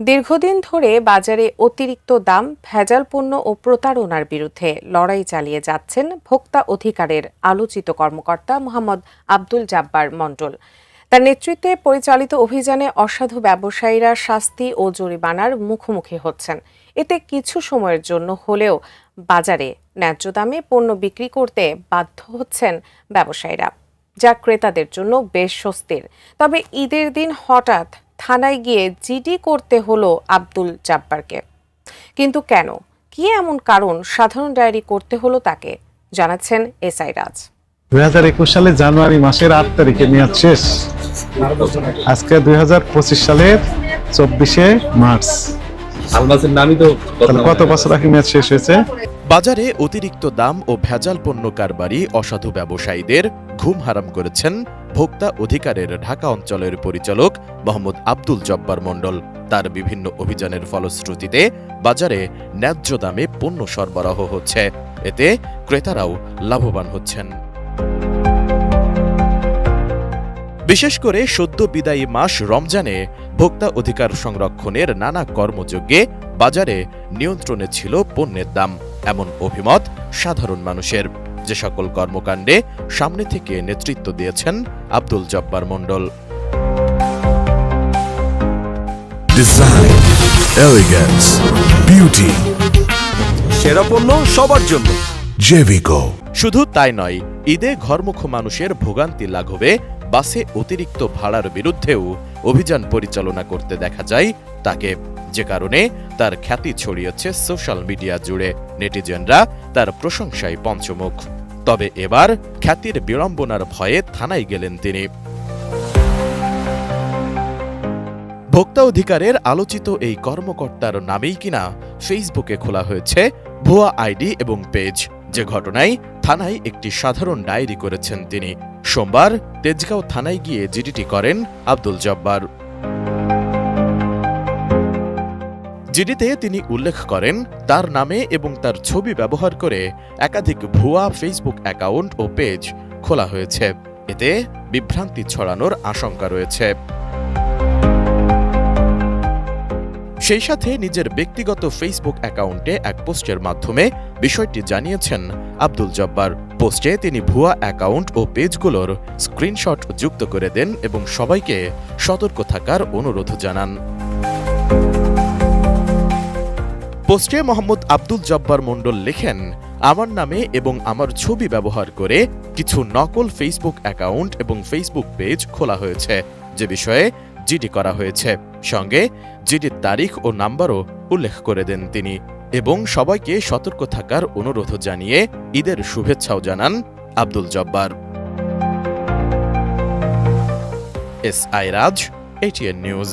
দীর্ঘদিন ধরে বাজারে অতিরিক্ত দাম, ভেজাল পণ্য ও প্রতারণার বিরুদ্ধে লড়াই চালিয়ে যাচ্ছেন ভোক্তা অধিকারের আলোচিত কর্মকর্তা মোহাম্মদ আব্দুল জাব্বার মণ্ডল। তার নেতৃত্বে পরিচালিত অভিযানে অসাধু ব্যবসায়ীরা শাস্তি ও জরিমানার মুখোমুখি হচ্ছেন। এতে কিছু সময়ের জন্য হলেও বাজারে ন্যায্য দামে পণ্য বিক্রি করতে বাধ্য হচ্ছেন ব্যবসায়ীরা, যা ক্রেতাদের জন্য বেশ স্বস্তির। তবে ঈদের দিন হঠাৎ থানায় গিয়ে জিডি করতে হলো আব্দুল জাব্বারকে। কিন্তু কেন? কি এমন কারণ সাধারণ ডায়েরি করতে হলো তাকে? জানাচ্ছেন এসআই রাজ। দুই হাজার একুশ সালে জানুয়ারি মাসের আট তারিখে মেয়াদ শেষ। আজকে দুই হাজার পঁচিশ সালের চব্বিশে মার্চ। আলমাসের নামই তো কত বছর আগে মেয়াদ শেষ হয়েছে? বাজারে অতিরিক্ত দাম ও ভেজাল পণ্য কারবারি অসাধু ব্যবসায়ীদের ঘুম হারাম করেছেন ভোক্তা অধিকারের ঢাকা অঞ্চলের পরিচালক মোহাম্মদ আব্দুল জব্বার মণ্ডল। তার বিভিন্ন অভিযানের ফলশ্রুতিতে বাজারে ন্যায্য দামে পণ্য সরবরাহ হচ্ছে। এতে ক্রেতারাও লাভবান হচ্ছেন। বিশেষ করে সদ্য বিদায়ী মাস রমজানে ভোক্তা অধিকার সংরক্ষণের নানা কর্মযজ্ঞে বাজারে নিয়ন্ত্রণে ছিল পণ্যের দাম। এমন অভিমত সাধারণ মানুষের। যে সকল কর্মকাণ্ডে সামনে থেকে নেতৃত্ব দিয়েছেন আব্দুল জব্বার মণ্ডল। Design, elegance, beauty, সেরা পণ্য সবার জন্য। Jevico. শুধু তাই নয় ঈদে ঘরমুখ মানুষের ভোগান্তি লাঘবে বাসে অতিরিক্ত ভাড়ার বিরুদ্ধেও অভিযান পরিচালনা করতে দেখা যায় তাকে। যে কারণে তার খ্যাতি ছড়িয়েছে সোশ্যাল মিডিয়া জুড়ে। নেটিজেনরা তার প্রশংসায় পঞ্চমুখ। তবে এবার খ্যাতির বিড়ম্বনার ভয়ে থানায় গেলেন তিনি। ভোক্তা অধিকারের আলোচিত এই কর্মকর্তার নামেই কিনা ফেসবুকে খোলা হয়েছে ভুয়া আইডি এবং পেজ। যে ঘটনায় থানায় একটি সাধারণ ডায়েরি করেছেন তিনি। সোমবার তেজগাঁও থানায় গিয়ে জিডিটি করেন আব্দুল জব্বার। জিডিতে তিনি উল্লেখ করেন, তার নামে এবং তার ছবি ব্যবহার করে একাধিক ভুয়া ফেসবুক অ্যাকাউন্ট ও পেজ খোলা হয়েছে। এতে বিভ্রান্তি ছড়ানোর আশঙ্কা রয়েছে। সেই সাথে নিজের ব্যক্তিগত ফেসবুক অ্যাকাউন্টে এক পোস্টের মাধ্যমে বিষয়টি জানিয়েছেন আব্দুল জব্বার। পোস্টে তিনি ভুয়া অ্যাকাউন্ট ও পেজগুলোর স্ক্রিনশট যুক্ত করে দেন এবং সবাইকে সতর্ক থাকার অনুরোধ জানান। পোস্টে মোহাম্মদ আব্দুল জব্বার মণ্ডল লেখেন, আমার নামে এবং আমার ছবি ব্যবহার করে কিছু নকল ফেসবুক অ্যাকাউন্ট এবং ফেসবুক পেজ খোলা হয়েছে। যে বিষয়ে জিডি করা হয়েছে। সঙ্গে জিডির তারিখ ও নাম্বারও উল্লেখ করে দেন তিনি এবং সবাইকে সতর্ক থাকার অনুরোধ জানিয়ে ঈদের শুভেচ্ছাও জানান Abdul Jabbar. S I Raj ATN news